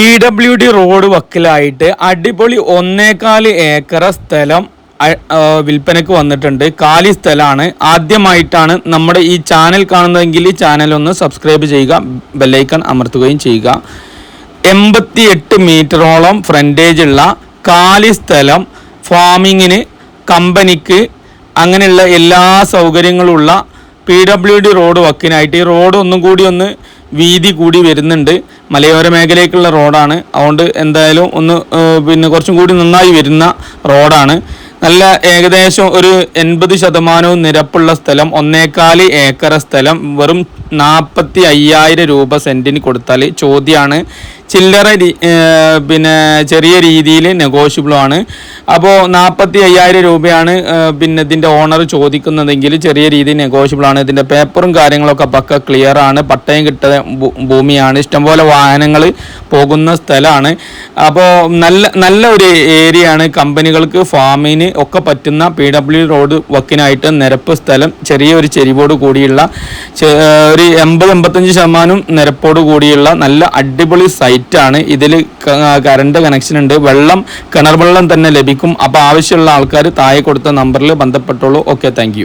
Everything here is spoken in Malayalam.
പി ഡബ്ല്യു ഡി റോഡ് വക്കിലായിട്ട് അടിപൊളി ഒന്നേകാൽ ഏക്കറ സ്ഥലം വിൽപ്പനക്ക് വന്നിട്ടുണ്ട്. കാലി സ്ഥലമാണ്. ആദ്യമായിട്ടാണ് നമ്മുടെ ഈ ചാനൽ കാണുന്നതെങ്കിൽ ഈ ചാനൽ ഒന്ന് സബ്സ്ക്രൈബ് ചെയ്യുക ബെല്ലൈക്കൺ അമർത്തുകയും ചെയ്യുക. എൺപത്തി എട്ട് മീറ്ററോളം ഫ്രണ്ടേജ് ഉള്ള കാലി സ്ഥലം ഫാമിങ്ങിന് കമ്പനിക്ക് അങ്ങനെയുള്ള എല്ലാ സൗകര്യങ്ങളുള്ള പി ഡബ്ല്യു ഡി റോഡ് വക്കിനായിട്ട് ഈ റോഡ് ഒന്നും കൂടി ഒന്ന് വീതി കൂടി വരുന്നുണ്ട്. മലയോര മേഖലയ്ക്കുള്ള റോഡാണ്. അതുകൊണ്ട് എന്തായാലും ഒന്ന് പിന്നെ കുറച്ചും കൂടി നന്നായി വരുന്ന റോഡാണ്. നല്ല ഏകദേശം ഒരു എൺപത് ശതമാനവും നിരപ്പുള്ള സ്ഥലം ഒന്നേകാൽ ഏക്കറ സ്ഥലം വെറും നാൽപ്പത്തി അയ്യായിരം രൂപ സെന്റിന് കൊടുത്താൽ ചോദ്യമാണ് ചില്ലറ പിന്നെ ചെറിയ രീതിയിൽ നെഗോഷ്യബിളാണ് അപ്പോൾ നാൽപ്പത്തി അയ്യായിരം രൂപയാണ് പിന്നെ ഇതിന്റെ ഓണർ ചോദിക്കുന്നതെങ്കിൽ ചെറിയ രീതിയിൽ നെഗോഷ്യബിളാണ് ഇതിന്റെ പേപ്പറും കാര്യങ്ങളൊക്കെ പക്ക ക്ലിയർ ആണ്. പട്ടയം കിട്ടുന്ന ഭൂ- ഭൂമിയാണ്. ഇഷ്ടംപോലെ വാഹനങ്ങൾ പോകുന്ന സ്ഥലമാണ്. അപ്പോൾ നല്ല നല്ല ഒരു ആണ്. കമ്പനികൾക്ക് ഫാമിന് ഒക്കെ പറ്റുന്ന പി ഡബ്ല്യു റോഡ് വക്കിനായിട്ട് നിരപ്പ് സ്ഥലം. ചെറിയൊരു ചെരിവോട് കൂടിയുള്ള ഒരു എൺപത് എൺപത്തഞ്ച് ശതമാനം നിരപ്പോട് കൂടിയുള്ള നല്ല അടിപൊളി സൈറ്റാണ് ഇതിൽ കറണ്ട് കണക്ഷൻ ഉണ്ട്. വെള്ളം കിണർ വെള്ളം തന്നെ ലഭിക്കും. അപ്പോൾ ആവശ്യമുള്ള ആൾക്കാർ താഴെ കൊടുത്ത നമ്പറിൽ ബന്ധപ്പെട്ടോളൂ. Okay thank